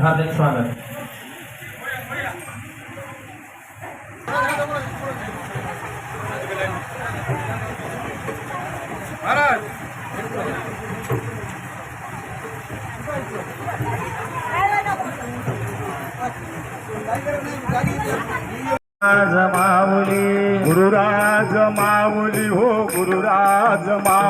हार्दिक स्वागत. गुरुराज माऊली हो गुरुराज माऊली.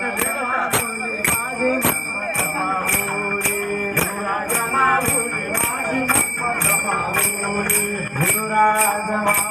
Bye.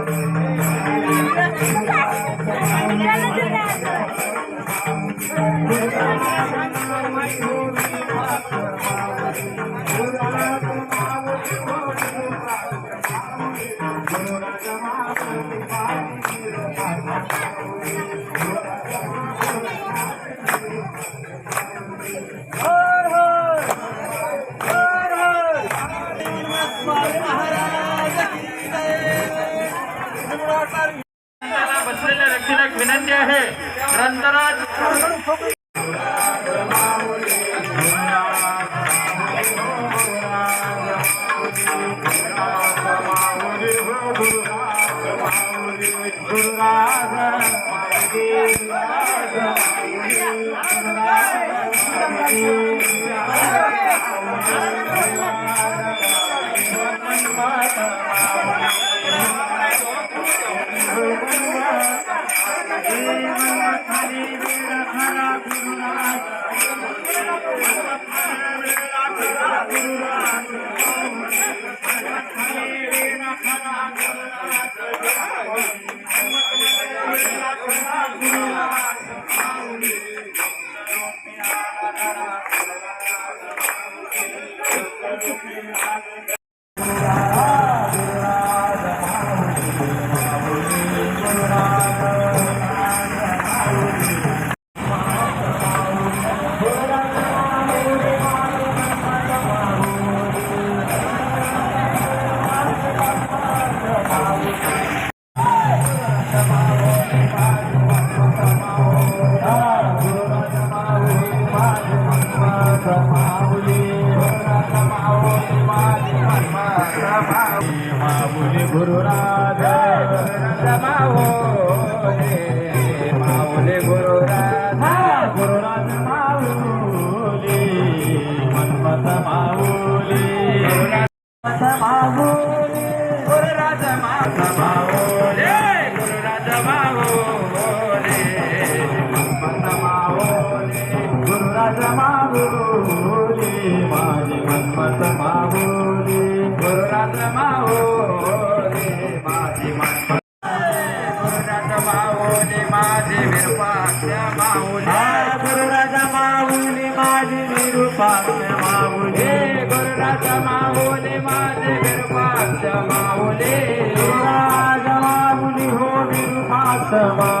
बसलेल्या व्यक्तीला विनंती आहे नंतरच माऊली गुरुराज माओ माऊली गुरुराज गुरुराज माऊली मनमत माऊली मनमत माऊली गुरुराज माता माऊली गुरुराज माऊली मनमत माऊली गुरुराज माऊली माझी मनमत माऊली 这样吗？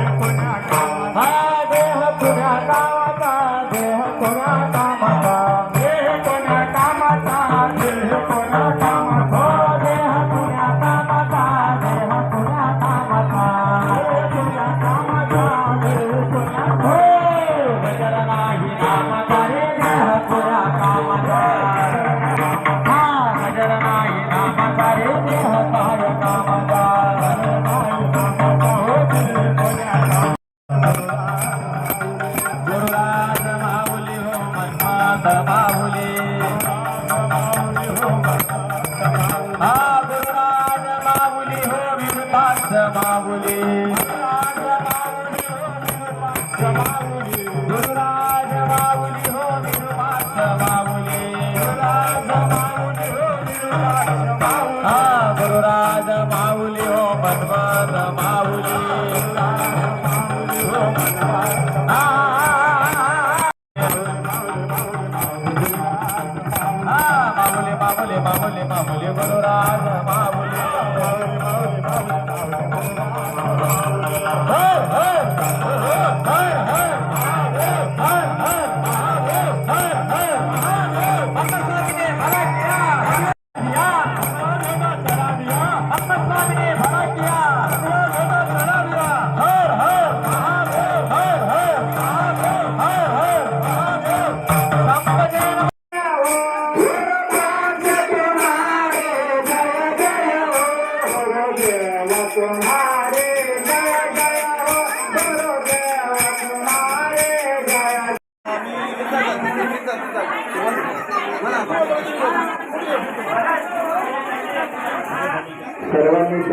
I'm not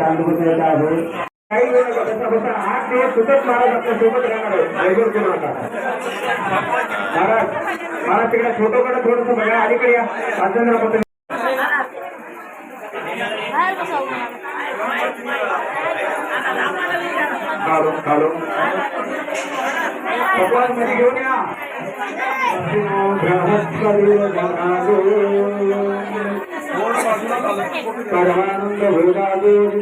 अनुभव आहे. काही वेळ कसा दिवस सुद्धा महाराज आपल्यासोबत राहणार आहे महाराज महाराज तिकडे फोटोकडे थोडस बघा. अलीकडे या. हॅलो हॅलो भगवानमध्ये घेऊन या. भ्रमस्परी పరమానంద భోగాదేవి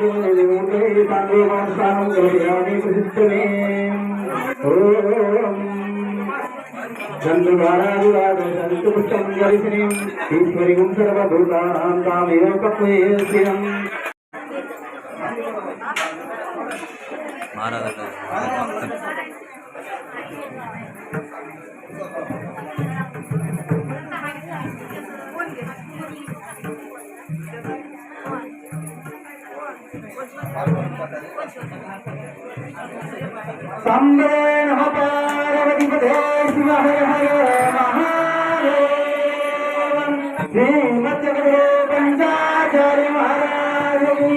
తండ్రి వంశానం కలిగాని కృష్ణే ఓం చంద్రబారాజురాజంతుపుష్టం सांबे नमः पार्वतीपते शिवाय हरे महादेव श्रीमद्गुरु पंचाचार्य महाराज की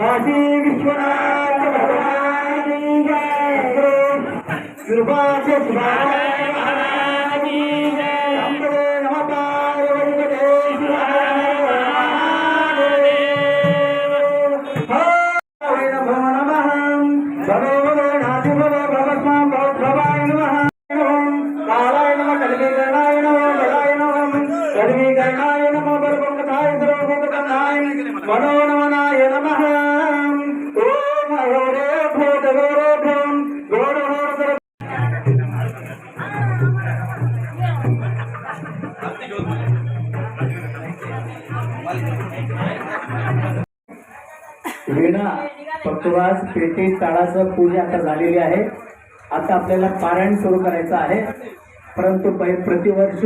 काशी विश्वनाथ भगवान की जय। कालाय नमः कलिगणाय नमः बलाय वीणा पक्वास पेटी ताळाचं पूजा आता झालेली आहे. आता आपल्याला पारायण सुरू करायचं आहे. परंतु प्रतिवर्ष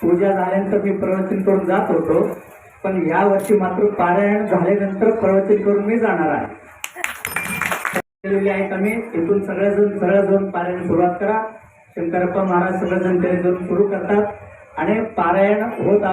पूजा झाल्यानंतर मी प्रवचन करून जात होतो. पण या वर्षी मात्र पारायण झाल्यानंतर प्रवचन करून मी जाणार आहे. केलेली आहे आम्ही इथून सगळेजण सरळ जाऊन पारायण सुरुवात करा. शंकरप्पा महाराज सगळेजण त्याने जाऊन सुरू करतात. आणि पारायण होत आहे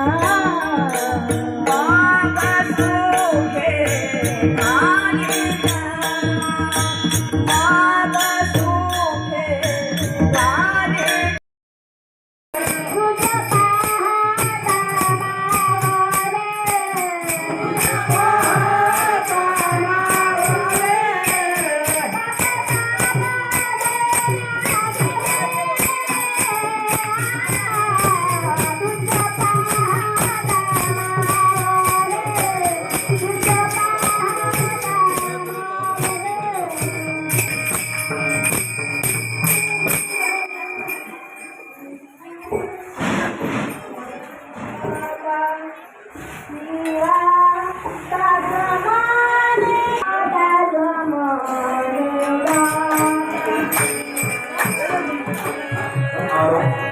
Ah. Thank.